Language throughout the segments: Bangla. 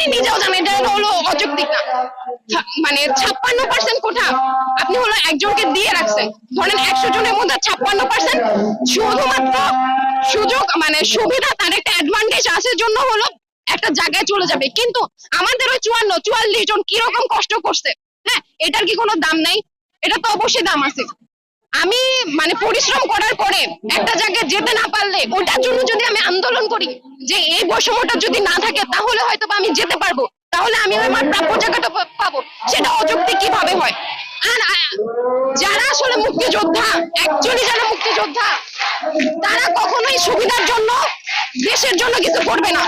উনি নিজেও জানেন, এটা হলো অযৌক্তিক না। মানে ছাপ্পান্ন পার্সেন্ট কোঠা আপনি হলো একজনকে দিয়ে রাখছেন। ধরেন একশো জনের মধ্যে ছাপ্পান্ন পার্সেন্ট শুধুমাত্র সুযোগ মানে সুবিধা, তার একটা অ্যাডভান্টেজ আছে জন্য হলো একটা জায়গায় চলে যাবে। কিন্তু আমাদের ওই চুয়ান্ন, চুয়াল্লিশ জন কীরকম কষ্ট করছে? হ্যাঁ এটার কি কোনো দাম নাই? এটা তো অবশ্যই দাম আছে। আমি মানে পরিশ্রম করার পরে একটা জায়গায় যেতে না পারলে ওটার জন্য যদি আমি আন্দোলন করি, যে এই বৈষম্যটা যদি না থাকে, তাহলে হয়তো আমি যেতে পারব। তাহলে আমি আমার প্রাপ্য জায়গাটা পাবো। সেটা অযৌক্তিক কীভাবে হয়? আর যারা আসলে মুক্তিযোদ্ধা অ্যাকচুয়ালি যারা মুক্তিযোদ্ধা, তারা কখনোই সুবিধার জন্য দেশের জন্য কিছু করবে না।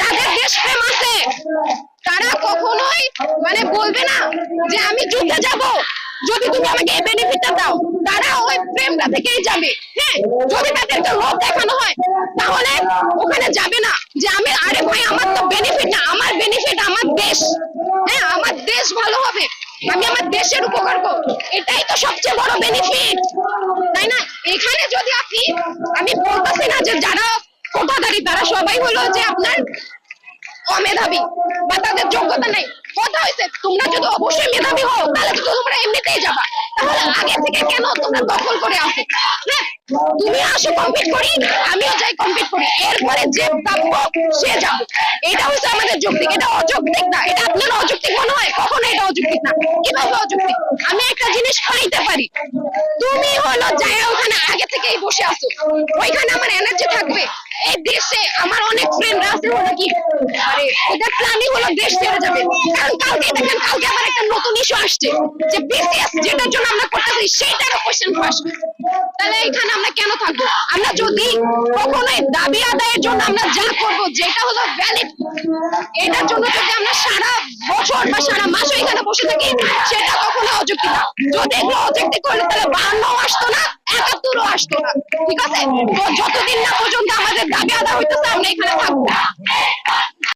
তাদের দেশপ্রেম আছে। তারা কখনোই মানে বলবে না যে আমি যুদ্ধে যাব। যদি তুমি আমাকে এই বেনিফিটটা দাও, তারা ওই প্রেমটা থেকেই যাবে। হ্যাঁ যদি তাদেরকে লোভ দেখানো হয়, তাহলে ওখানে যাবে না। যে আমি, আরে ভাই, আমার তো বেনিফিট না, আমার বেনিফিট আমার দেশ। হ্যাঁ আমার দেশ ভালো হবে, আমি আমার দেশের উপকার করব। এটাই তো সবচেয়ে বড় বেনিফিট তাই না? এখানে যদি আপনি, আমি বলতেছি না যে যারা কোটাদারি তারা সবাই হলো যে আপনার অমেধাবী, বা তাদের যোগ্যতা নেই। কথা হয়েছে তোমরা যদি অবশ্যই মেধাবী হও, তাহলে তো তোমরা তাহলে আগে থেকে কেন তোমরা দখল করে আসো? তুমি আসো কম্পিট করি, আমিও যাই কম্পিট করি। এরপরে যে প্রাপ্য সে যাব। এটা হচ্ছে আমাদের যৌক্তিক, এটা অযৌক্তিক না, এটা আপনার অযৌক্তিক মনে হয়? কখনো এটা অযৌক্তিক না। কীভাবে অযৌক্তিক? আমি একটা জিনিস পাইতে পারি। তুমি হলো যায় ওখানে আগে থেকেই বসে আছো। ওইখানে আমার এনার্জি থাকবে। ওদের প্ল্যানিং হলো দেশ ছেড়ে যাবে। কারণ কালকে দেখেন কালকে আমার একটা নতুন ইস্যু আসছে যে বিসিএস যেটার জন্য আমরা করতেছি সেইটারও কোশ্চেন আসবে তাহলে এখানে আমরা কেন থাকব? আমরা যদি কখনোই দাবি আদায়ের জন্য আমরা যা করব, যেটা হলো ভ্যালিড এটার জন্য যদি আমরা সারা বছর বা সারা মাস এখানে বসে থাকি, সেটা কখনো অযৌক্তিক না। যদি এগুলো অযৌক্তিক করলে তাহলে বাহান্নও আসতো না, একাত্তরও আসতো না। ঠিক আছে? তো যতদিন না পর্যন্ত আমাদের দাবি আদায় হইতেছে, আমরা এখানে থাকব